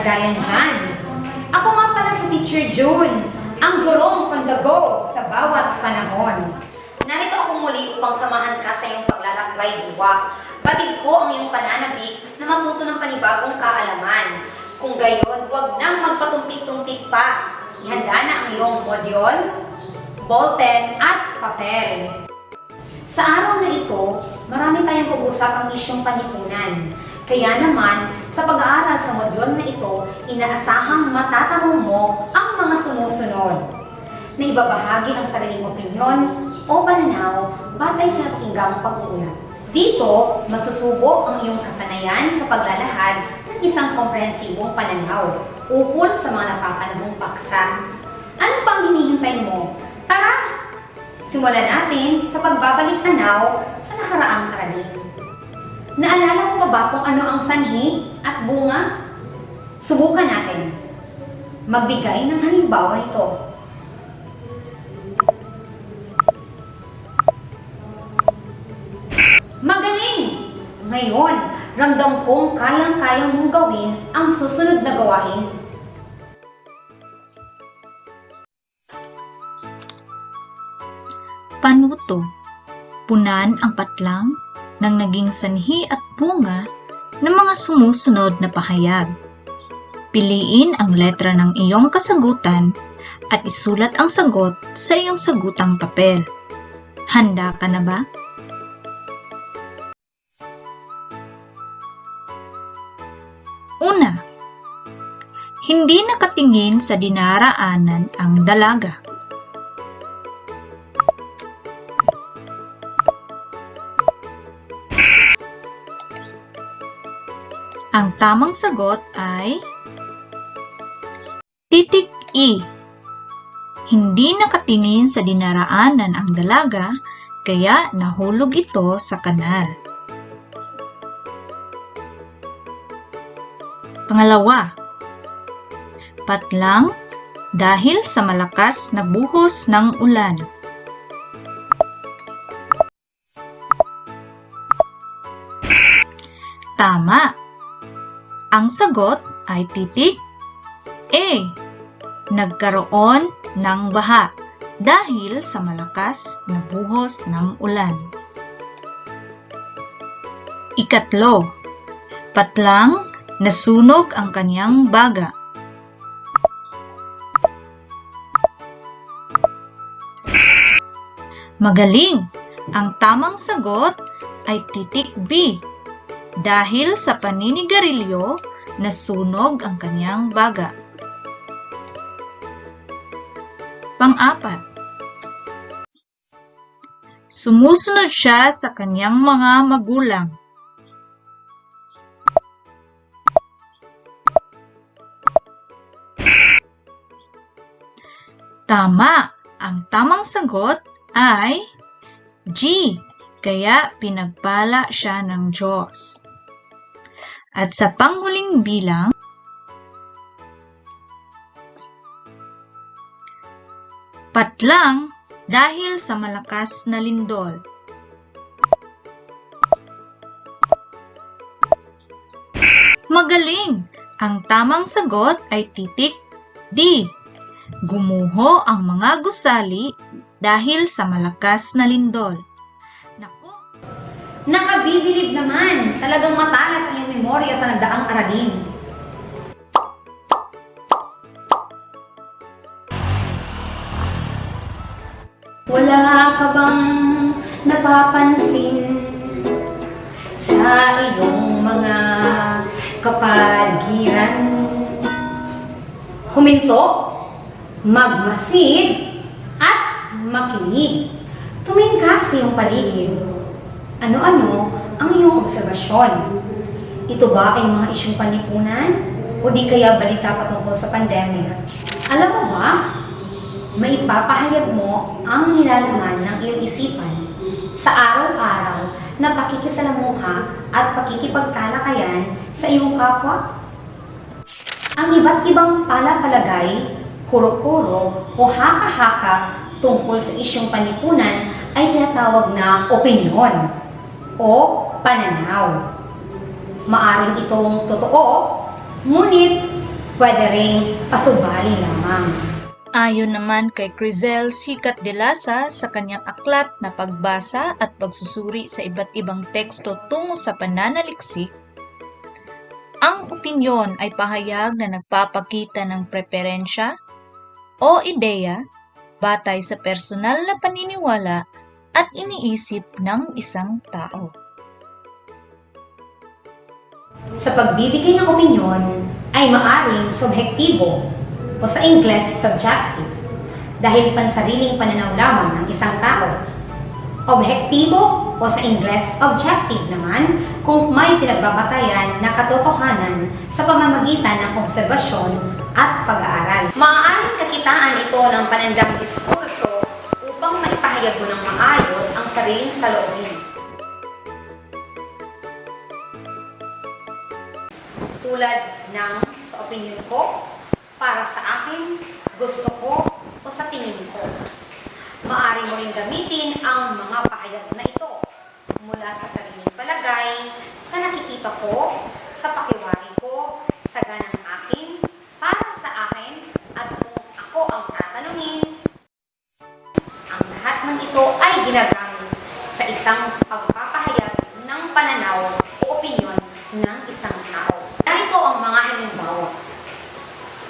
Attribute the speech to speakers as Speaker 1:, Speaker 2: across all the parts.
Speaker 1: kalagayan dyan. Ako nga pala si Teacher June, ang gurong on the go sa bawat panahon. Narito ako muli upang samahan ka sa iyong paglalakbay diwa. Batid ko ang iyong pananabik na matuto ng panibagong kaalaman. Kung gayon, huwag nang magpatumpik-tumpik pa. Ihanda na ang iyong module, ballpen at papel. Sa araw na ito, marami tayong pag-usapang isyong panipunan. Kaya naman, sa pag-aaral sa module na ito, inaasahang matatanong mo ang mga sumusunod. Na ibabahagi ang sariling opinyon o pananaw batay sa nakinggang pag-uulat. Dito, masusubok ang iyong kasanayan sa paglalahad ng isang komprehensibong pananaw ukol sa mga napapanahong paksa. Ano pang hinihintay mo? Tara! Simulan natin sa pagbabalik tanaw sa nakaraang aralin. Naalala mo pa ba kung ano ang sanhi at bunga? Subukan natin. Magbigay ng halimbawa nito. Magaling! Ngayon, ramdam kong kayang-kayang mong gawin ang susunod na gawain
Speaker 2: Panuto. Punan ang patlang ng naging sanhi at bunga ng mga sumusunod na pahayag. Piliin ang letra ng iyong kasagutan at isulat ang sagot sa iyong sagutang papel. Handa ka na ba? Una, hindi nakatingin sa dinaraanan ang dalaga. Tamang sagot ay titik E. Hindi nakatingin sa dinaraanan ang dalaga, kaya nahulog ito sa kanal. Pangalawa, patlang dahil sa malakas na buhos ng ulan. Tama! Ang sagot ay titik A. Nagkaroon ng baha dahil sa malakas na buhos ng ulan. Ikatlo, patlang nasunog ang kanyang baga. Magaling! Ang tamang sagot ay titik B dahil sa paninigarilyo, nasunog ang kanyang baga. Pang-apat. Sumusunod siya sa kanyang mga magulang. Tama! Ang tamang sagot ay G. Kaya pinagpala siya ng Diyos. At sa panghuling bilang, patlang dahil sa malakas na lindol. Magaling! Ang tamang sagot ay titik D. Gumuho ang mga gusali dahil sa malakas na lindol. Naku,
Speaker 1: Nakabibilib naman! Talagang matalas ang memorya sa nagdaang aralin. Wala ka bang napapansin sa iyong mga kapaligiran? Huminto, magmasid, at makinig. Tumingin ka sa iyong paligid. Ano-ano ang iyong obserbasyon? Ito ba ay mga isyong panipunan? O di kaya balita patungkol sa pandemya? Alam mo ba, maipapahayag mo ang nilalaman ng iyong isipan sa araw-araw na pakikisalamuha at pakikipagtalakayan sa iyong kapwa? Ang iba't ibang palapalagay, kuro-kuro o haka-haka tungkol sa isyong panipunan ay tinatawag na opinyon o pananaw. Maaring itong totoo, ngunit pwede ring pasubali lamang.
Speaker 2: Ayon naman kay Crizel Sikat de Lasa sa kanyang aklat na pagbasa at pagsusuri sa iba't ibang teksto tungo sa pananaliksik, ang opinyon ay pahayag na nagpapakita ng preferensya o ideya batay sa personal na paniniwala at iniisip ng isang tao.
Speaker 1: Sa pagbibigay ng opinyon ay maaring subjektibo o sa Ingles subjective dahil pansariling pananaw lamang ng isang tao. Objektibo o sa Ingles objective naman kung may pinagbabatayan na katotohanan sa pamamagitan ng obserbasyon at pag-aaral. Maaaring kakitaan ito ng panandang diskurso upang maipahayag mo ng maayos ang sariling saloobin. Tulad ng sa opinion ko, para sa akin, gusto ko, o sa tingin ko. Maari mo rin gamitin ang mga pahayag na ito mula sa sariling palagay, sa nakikita ko, sa pakiwari ko, sa ganang akin, para sa akin, at kung ako ang tatanungin, ang lahat ng ito ay ginagamit sa isang pagpapahayag ng pananaw o opinyon ng isang tao. Narito ang mga halimbawa.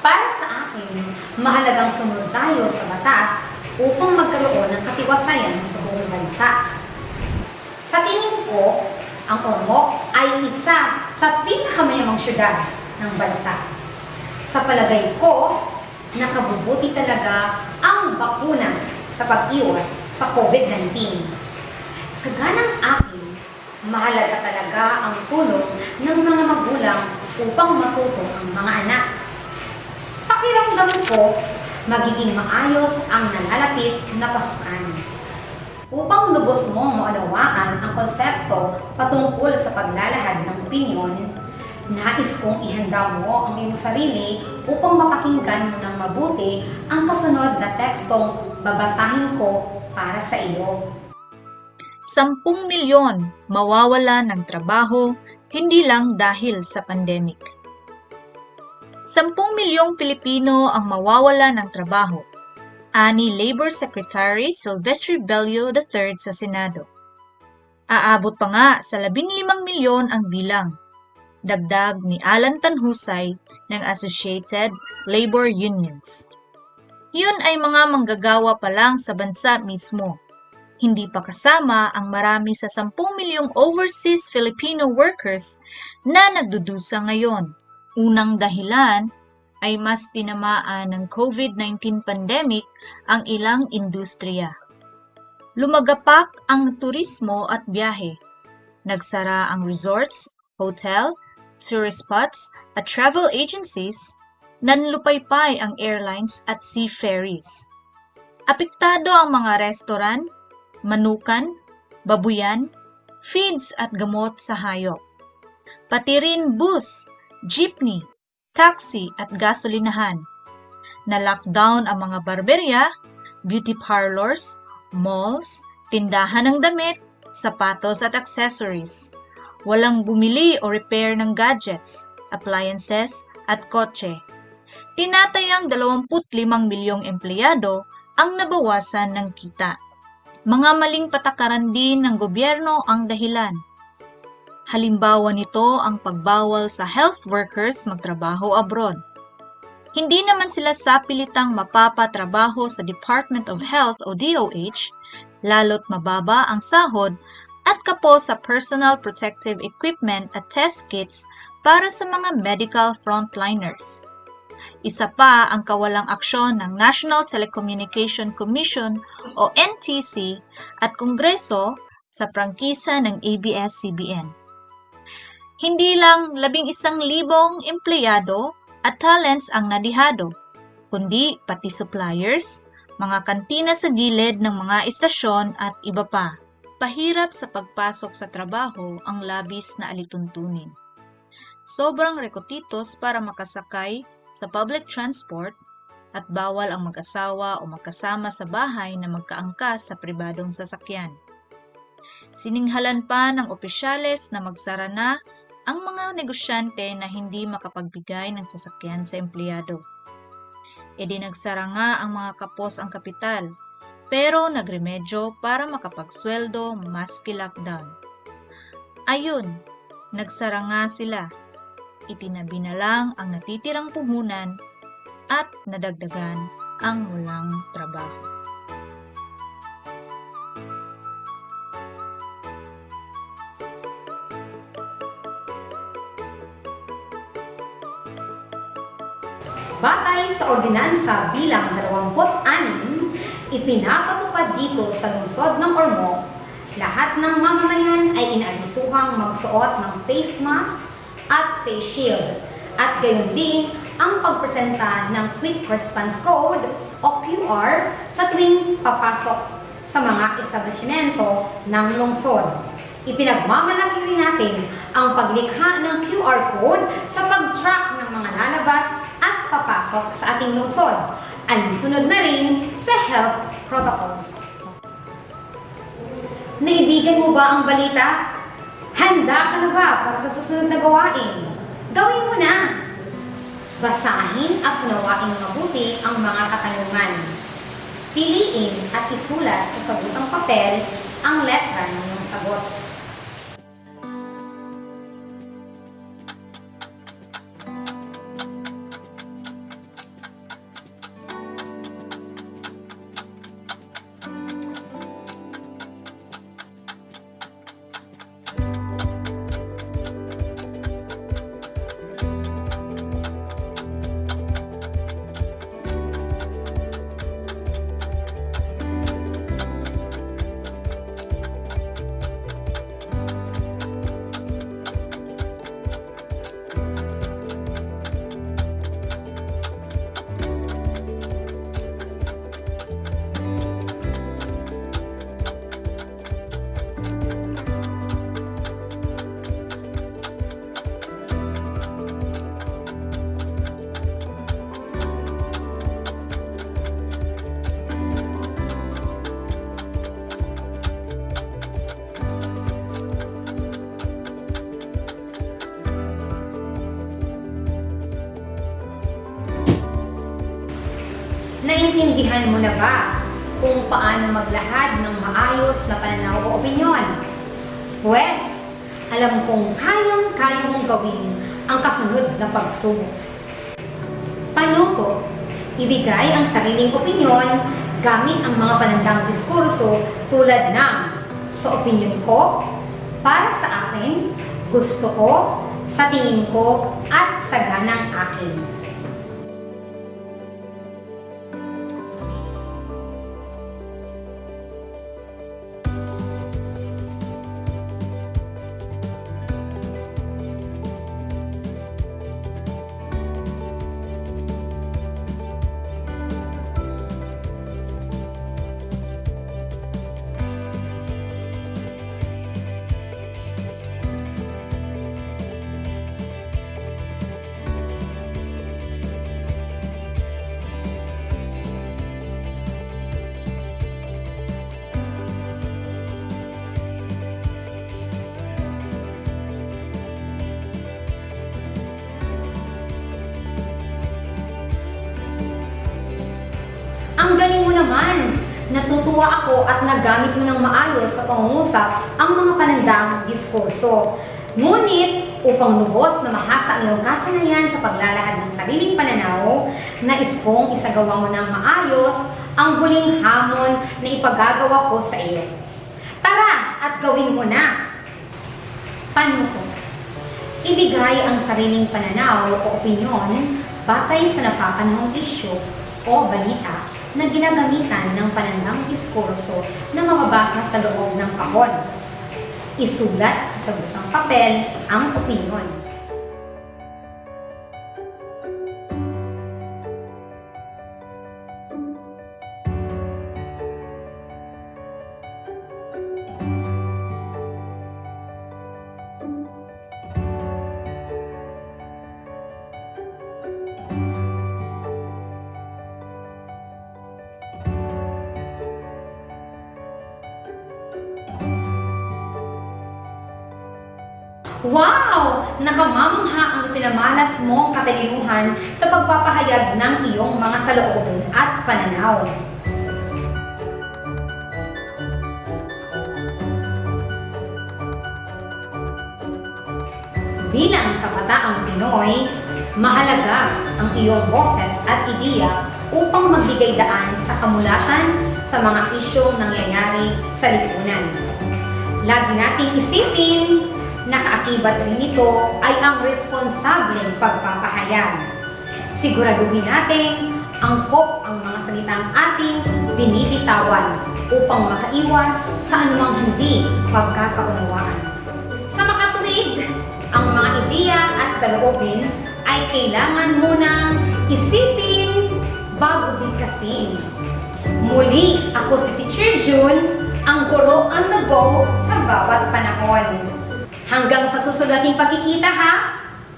Speaker 1: Para sa akin, mahalagang sumunod tayo sa batas upang magkaroon ng katiwasayan sa buong bansa. Sa tingin ko, ang Ormoc ay isa sa pinakamayamang syudad ng bansa. Sa palagay ko, nakabubuti talaga ang bakuna sa pag-iwas sa COVID-19. Sa ganang akin, mahalaga talaga ang tulong ng mga magulang upang matuto ang mga anak. Pakiramdam ko, magiging maayos ang nalalapit na pasukan. Upang lubos mong maunawaan ang konsepto patungkol sa paglalahad ng opinyon, nais kong ihanda mo ang iyong sarili upang mapakinggan mo ng mabuti ang kasunod na tekstong babasahin ko para sa iyo.
Speaker 2: Sampung milyon mawawala ng trabaho hindi lang dahil sa pandemic. Sampung milyong Pilipino ang mawawala ng trabaho, ani Labor Secretary Silvestre Bello III sa Senado. Aabot pa nga sa 15 milyon ang bilang, dagdag ni Alan Tanhusay ng Associated Labor Unions. Yun ay mga manggagawa pa lang sa bansa mismo hindi pa kasama ang marami sa 10 milyong overseas Filipino workers na nagdudusa ngayon. Unang dahilan ay mas tinamaan ng COVID-19 pandemic ang ilang industriya. Lumagapak ang turismo at biyahe. Nagsara ang resorts, hotel, tourist spots at travel agencies, nanlupaypay ang airlines at sea ferries. Apektado ang mga restaurant, manukan, babuyan, feeds at gamot sa hayop. Pati rin bus, jeepney, taxi at gasolinahan. Na-lockdown ang mga barberya, beauty parlors, malls, tindahan ng damit, sapatos at accessories. Walang bumili o repair ng gadgets, appliances at kotse. Tinatayang 25 milyong empleyado ang nabawasan ng kita. Mga maling patakaran din ng gobyerno ang dahilan. Halimbawa nito ang pagbawal sa health workers magtrabaho abroad. Hindi naman sila sapilitang mapapatrabaho sa Department of Health o DOH, lalo't mababa ang sahod at kapo sa personal protective equipment at test kits para sa mga medical frontliners. Isa pa ang kawalang aksyon ng National Telecommunication Commission o NTC at Kongreso sa prangkisa ng ABS-CBN. Hindi lang labing isang libong empleyado at talents ang nadihado, kundi pati suppliers, mga kantina sa gilid ng mga istasyon at iba pa. Pahirap sa pagpasok sa trabaho ang labis na alituntunin. Sobrang rekotitos para makasakay sa public transport at bawal ang mag-asawa o magkasama sa bahay na magkaangkas sa pribadong sasakyan. Sininghalan pa ng opisyales na magsara na ang mga negosyante na hindi makapagbigay ng sasakyan sa empleyado. E di nagsara nga ang mga kapos ang kapital, pero nagremedyo para makapagsweldo maski lockdown. Ayun, nagsara nga sila. Itinabi na lang ang natitirang puhunan at nadagdagan ang walang trabaho.
Speaker 1: Batay sa ordinansa bilang 26, ipinapatupad dito sa lungsod ng Ormoc, lahat ng mamamayan ay inaabisuhang magsuot ng face mask at face shield. At gayon din ang pagpresenta ng Quick Response Code o QR sa tuwing papasok sa mga establishmento ng lungsod. Ipinagmamalaki rin natin ang paglikha ng QR code sa pag-track ng mga lalabas papasok sa ating lungsod. Alinsunod na rin sa health protocols. Naibigan mo ba ang balita? Handa ka na ba para sa susunod na gawain? Gawin mo na! Basahin at unawain mabuti ang mga katanungan. Piliin at isulat sa sabutang papel ang letra ng iyong sagot. Maglahad ng maayos na pananaw o opinyon? Pwes, alam kong kayang-kaya mong gawin ang kasunod na pagsubok. Panuto, ibigay ang sariling opinyon gamit ang mga panandang diskurso tulad ng sa opinyon ko, para sa akin, gusto ko, sa tingin ko, at sa ganang akin. Natutuwa ako at nagamit mo ng maayos sa pangungusap ang mga panandang diskurso. Ngunit, upang lubos na mahasa ang iyong kasanayan sa paglalahad ng sariling pananaw, nais kong isagawa mo ng maayos ang huling hamon na ipagagawa ko sa iyo. Tara at gawin mo na! Panuto. Ibigay ang sariling pananaw o opinyon batay sa napapanahong isyu o balita na ginagamitan ng panandang diskurso na mababasa sa loob ng kahon. Isulat sa sabutang papel ang opinyon. Wow! Nakamamangha ang ipinamalas mong katalinuhan sa pagpapahayag ng iyong mga saloobin at pananaw. Bilang kabataang Pinoy, mahalaga ang iyong boses at ideya upang magbigay daan sa kamulatan sa mga isyong nangyayari sa lipunan. Lagi nating isipin na kaakibat rin ito ay ang responsableng pagpapahayag. Siguraduhin natin angkop ang mga salitang ating binibitawan upang makaiwas sa anumang hindi pagkakaunawaan. Sa makatuwid, ang mga ideya at saloobin ay kailangan munang isipin bago bigkasin. Muli, ako si Teacher June, ang guro the go sa bawat panahon. Hanggang sa susunod nating pagkikita ha!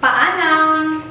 Speaker 1: Paalam!